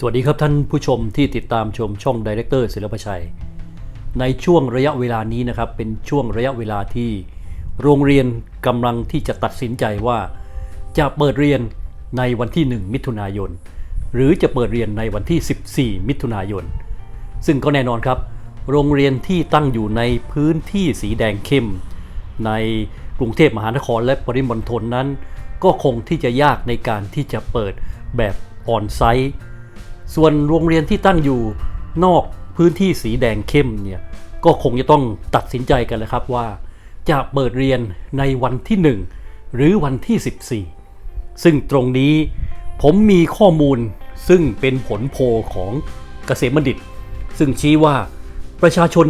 สวัสดีครับท่านผู้ชมที่ติดตามชมช่องดีเรคเตอร์ศิลปชัย ในช่วงระยะเวลานี้นะครับ เป็นช่วงระยะเวลาที่ โรงเรียนกำลังที่จะตัดสินใจว่า จะเปิดเรียนในวันที่ 1 มิถุนายน หรือจะเปิดเรียนในวันที่ 14 มิถุนายน ซึ่งก็แน่นอนครับ โรงเรียนที่ตั้งอยู่ในพื้นที่สีแดงเข้ม ในกรุงเทพมหานครและปริมณฑลนั้น ก็คงที่จะยากในการที่จะเปิดแบบออนไซต์ ส่วนโรงเรียนที่ตั้งอยู่นอกพื้นที่สีแดงเข้มเนี่ยก็คงจะต้องตัดสินใจกันแล้วครับว่า จะเปิดเรียนในวันที่ 1 หรือวันที่ 14 ซึ่งตรงนี้ผมมีข้อมูลซึ่งเป็นผลโพลของเกษมบัณฑิต ซึ่งชี้ว่าประชาชน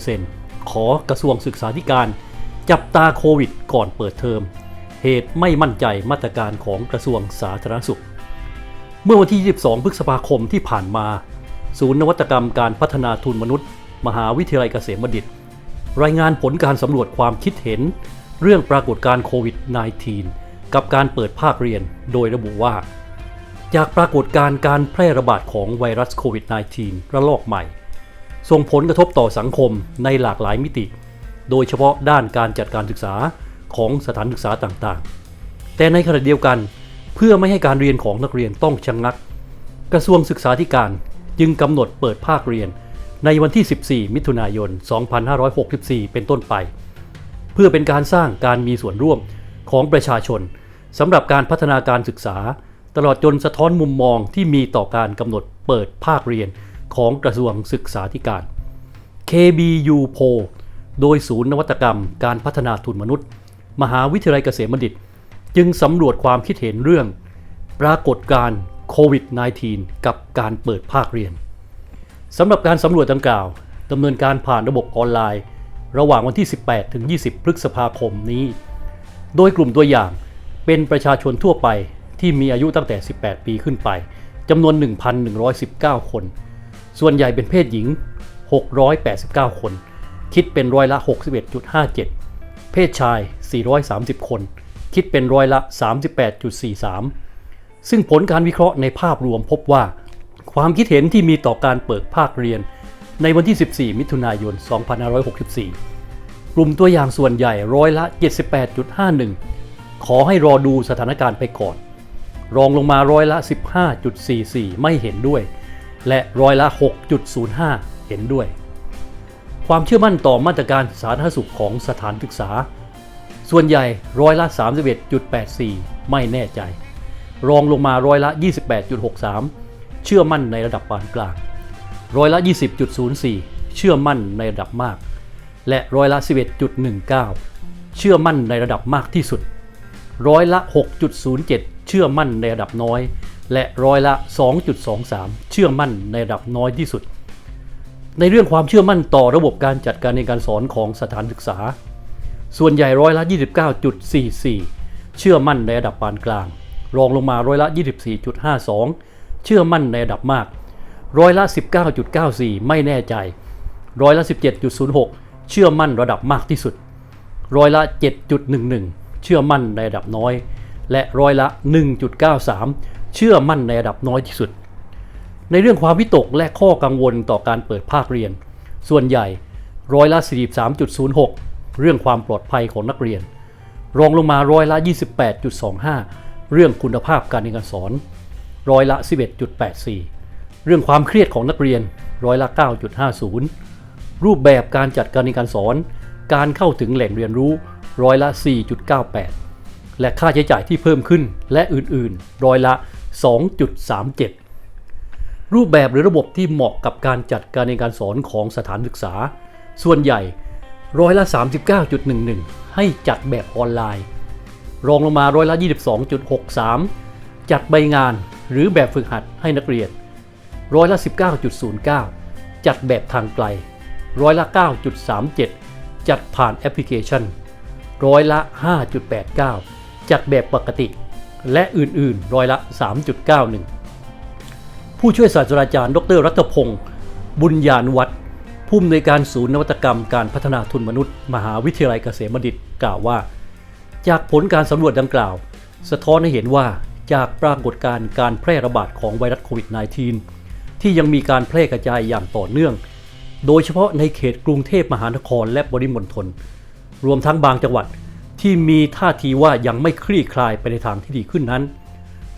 78%ขอกระทรวงศึกษาธิการ จับตาโควิดก่อนเปิดเทอม เหตุไม่มั่นใจมาตรการของกระทรวงสาธารณสุข เมื่อวันที่ 22 พฤษภาคมที่ผ่านมา ศูนย์นวัตกรรมการพัฒนาทุนมนุษย์ มหาวิทยาลัยเกษมบัณฑิต รายงานผลการสำรวจความคิดเห็น เรื่องปรากฏการณ์โควิด -19 กับการเปิดภาคเรียน โดยระบุว่า จากปรากฏการณ์การแพร่ระบาดของไวรัสโควิด -19 ระลอกใหม่ ส่งผลกระทบต่อสังคมในหลากหลายมิติ โดยเฉพาะด้านการจัดการศึกษาของสถานศึกษาต่างๆ แต่ในขณะเดียวกัน เพื่อไม่ให้การเรียนของนักเรียนต้องชะงงัก กระทรวงศึกษาธิการจึงกำหนดเปิดภาคเรียนในวันที่ 14 มิถุนายน 2564 เป็นต้นไป เพื่อเป็นการสร้างการมีส่วนร่วมของประชาชนสำหรับการพัฒนาการศึกษา ตลอดจนสะท้อนมุมมองที่มีต่อการกำหนดเปิดภาคเรียนของกระทรวงศึกษาธิการ KBU p o โดยศูนย์นวัตกรรม การพัฒนาทุนมนุษย์ มหาวิทยาลัยเกษมบัณฑิต จึงสำรวจความคิดเห็นเรื่อง ปรากฏการณ์โควิด -19 กับการเปิดภาคเรียนสำหรับการสำรวจดังกล่าวดำเนินการผ่านระบบออนไลน์ ระหว่างวันที่ 18 ถึง 20 พฤษภาคมนี้ โดยกลุ่มตัวอย่างเป็นประชาชนทั่วไปที่มีอายุตั้งแต่ 18 ปีขึ้นไปจำนวน 1,119 คน ส่วนใหญ่เป็นเพศหญิง 689 คน คิดเป็นร้อยละ 61.57 เพศชาย 430 คน คิดเป็นร้อยละ 38.43 ซึ่งผลการวิเคราะห์ในภาพรวมพบว่า ความคิดเห็นที่มีต่อการเปิดภาคเรียน ในวันที่ 14 มิถุนายน 2564 กลุ่มตัวอย่างส่วนใหญ่ร้อยละ 78.51 ขอให้รอดูสถานการณ์ไปก่อน รองลงมาร้อยละ 15.44 ไม่เห็นด้วย และร้อยละ 6.05 เห็นด้วย ความเชื่อมั่นต่อมาตรการสาธารณสุขของสถานศึกษา ส่วนใหญ่ร้อยละ 31.84 ไม่แน่ใจ รองลงมาร้อยละ 28.63 เชื่อมั่นในระดับปานกลาง ร้อยละ 20.04 เชื่อมั่นในระดับมาก และร้อยละ 11.19 เชื่อมั่นในระดับมากที่สุด ร้อยละ 6.07 เชื่อมั่นในระดับน้อย และร้อยละ 2.23 เชื่อมั่นในระดับน้อยที่สุด ในเรื่องความเชื่อมั่นต่อระบบการจัดการเรียนการสอนของสถานศึกษา ส่วนใหญ่ร้อยละ 29.44 เชื่อมั่นในระดับปานกลาง รองลงมาร้อยละ 24.52 เชื่อมั่นในระดับมาก ร้อยละ 19.94 ไม่แน่ใจ ร้อยละ 17.06 เชื่อมั่นระดับมากที่สุด ร้อยละ 7.11 เชื่อมั่นในระดับน้อย และร้อยละ 1.93 เชื่อมั่นในระดับน้อยที่สุด ในเรื่องความวิตกและข้อกังวลต่อการเปิดภาคเรียน ส่วนใหญ่ร้อยละ 43.06 เรื่องความปลอดภัยของนักเรียน รองลงมาร้อยละ 28.25 เรื่องคุณภาพการเรียนการสอน ร้อยละ 11.84 เรื่องความเครียดของนักเรียน ร้อยละ 9.50 รูปแบบการจัดการเรียนการสอน การเข้าถึงแหล่งเรียนรู้ ร้อยละ 4.98 และค่าใช้จ่ายที่เพิ่มขึ้นและอื่นๆ ร้อยละ 2.37รูปแบบหรือระบบที่เหมาะกับการจัดการเรียนการสอนของสถานศึกษา ส่วนใหญ่ ร้อยละ 39.11 ให้จัดแบบออนไลน์ รองลงมาร้อยละ 22.63 จัดใบงานหรือแบบฝึกหัดให้นักเรียน ร้อยละ 19.09 จัดแบบทางไกล ร้อยละ 9.37 จัดผ่านแอปพลิเคชัน ร้อยละ 5.89 จัดแบบปกติ และอื่นๆ ร้อยละ 3.91 ผู้ช่วยศาสตราจารย์ ดร รัตพงศ์บุญญาณวัฒน์ ผู้อำนวยการศูนย์นวัตกรรมการพัฒนาทุนมนุษย์ มหาวิทยาลัยเกษมบัณฑิตกล่าวว่า จากผลการสำรวจดังกล่าว สะท้อนให้เห็นว่าจากปรากฏการณ์การแพร่ระบาดของไวรัสโควิด -19 ที่ยังมีการแพร่กระจายอย่างต่อเนื่อง โดยเฉพาะในเขตกรุงเทพมหานครและปริมณฑลรวมทั้งบางจังหวัดที่มีท่าทีว่ายังไม่คลี่คลายไปในทางที่ดีขึ้นนั้น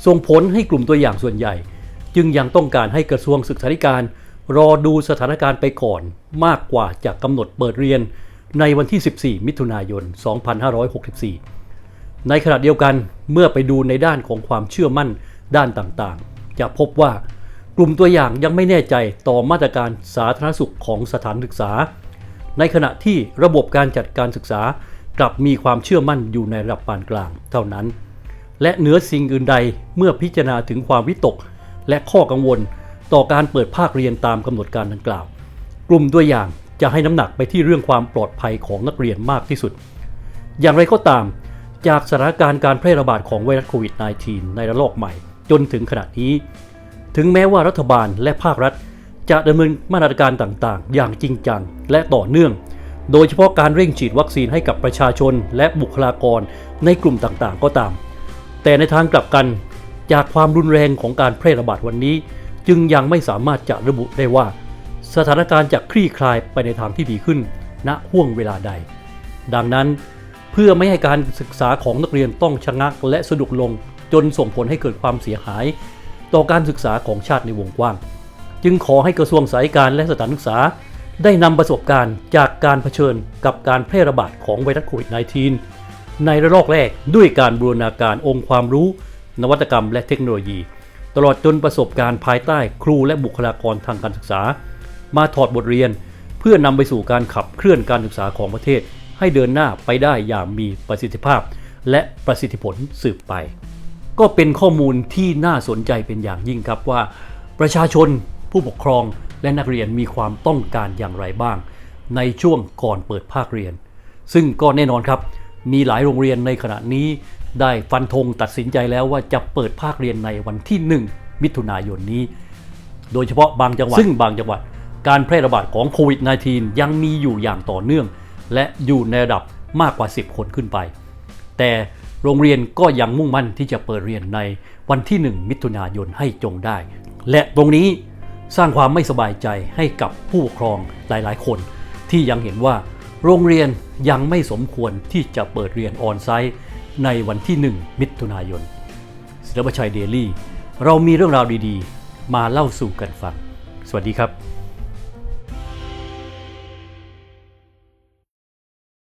ส่งผลให้กลุ่มตัวอย่างส่วนใหญ่ จึงยังต้องการให้กระทรวงศึกษาธิการ รอดูสถานการณ์ไปก่อนมากกว่าจะกำหนดเปิดเรียนในวันที่ 14 มิถุนายน 2564 ในขณะเดียวกันเมื่อไปดูในด้านของความเชื่อมั่นด้านต่างๆ จะพบว่ากลุ่มตัวอย่างยังไม่แน่ใจต่อมาตรการสาธารณสุขของสถานศึกษา ในขณะที่ระบบการจัดการศึกษากลับมีความเชื่อมั่นอยู่ในระดับปานกลางเท่านั้น และเหนือสิ่งอื่นใดเมื่อพิจารณาถึงความวิตกและข้อกังวล ต่อการเปิดภาคเรียนตามกำหนดการดังกล่าว กลุ่มตัวอย่างจะให้น้ำหนักไปที่เรื่องความปลอดภัยของนักเรียนมากที่สุด อย่างไรก็ตาม จากสถานการณ์การแพร่ระบาดของไวรัสโควิด -19 ในระลอกใหม่ จนถึงขณะนี้ ถึงแม้ว่ารัฐบาลและภาครัฐ จะดำเนินมาตรการต่างๆ อย่างจริงจังและต่อเนื่อง โดยเฉพาะการเร่งฉีดวัคซีนให้กับประชาชนและบุคลากรในกลุ่มต่างๆ ก็ตาม แต่ในทางกลับกัน จากความรุนแรงของการแพร่ระบาดวันนี้ จึงยังไม่สามารถจะระบุได้ว่า สถานการณ์จะคลี่คลายไปในทางที่ดีขึ้น ณห่วงเวลาใด ดังนั้นเพื่อไม่ให้การศึกษาของนักเรียนต้องชะงักและสะดุดลงจนส่งผลให้เกิดความเสียหาย ต่อการศึกษาของชาติในวงกว้าง จึงขอให้กระทรวงสาธารณการและสถานศึกษา ได้นำประสบการณ์จากการเผชิญกับการแพร่ระบาดของไวรัสโควิด -19 ในระลอกแรกด้วยการบูรณาการองค์ความรู้ นวัตกรรมและเทคโนโลยี ตลอดจนประสบการณ์ภายใต้ครูและบุคลากรทางการศึกษา มาถอดบทเรียนเพื่อนำไปสู่การขับเคลื่อนการศึกษาของประเทศ ให้เดินหน้าไปได้อย่างมีประสิทธิภาพ และประสิทธิผลสืบไป ก็เป็นข้อมูลที่น่าสนใจเป็นอย่างยิ่งครับว่า ประชาชนผู้ปกครองและนักเรียนมีความต้องการอย่างไรบ้าง ในช่วงก่อนเปิดภาคเรียน ซึ่งก็แน่นอนครับมีหลายโรงเรียนในขณะนี้ ได้ฟันธงตัดสินใจแล้วว่าจะเปิดภาคเรียนในวันที่ 1 มิถุนายนนี้ โดยเฉพาะบางจังหวัด ซึ่งบางจังหวัด การแพร่ระบาดของโควิด -19 ยังมีอยู่อย่างต่อเนื่อง และอยู่ในระดับมากกว่า 10 คนขึ้นไป แต่โรงเรียนก็ยังมุ่งมั่นที่จะเปิดเรียนในวันที่ 1 มิถุนายนให้จงได้ และตรงนี้สร้างความไม่สบายใจให้กับผู้ปกครองหลายๆ คน ที่ยังเห็นว่า โรงเรียนยังไม่สมควรที่จะเปิดเรียนออนไซต์ ในวันที่ 1 มิถุนายนศิลปชัยเดลี่ เรามีเรื่องราวดีๆ มาเล่าสู่กันฟัง สวัสดีครับ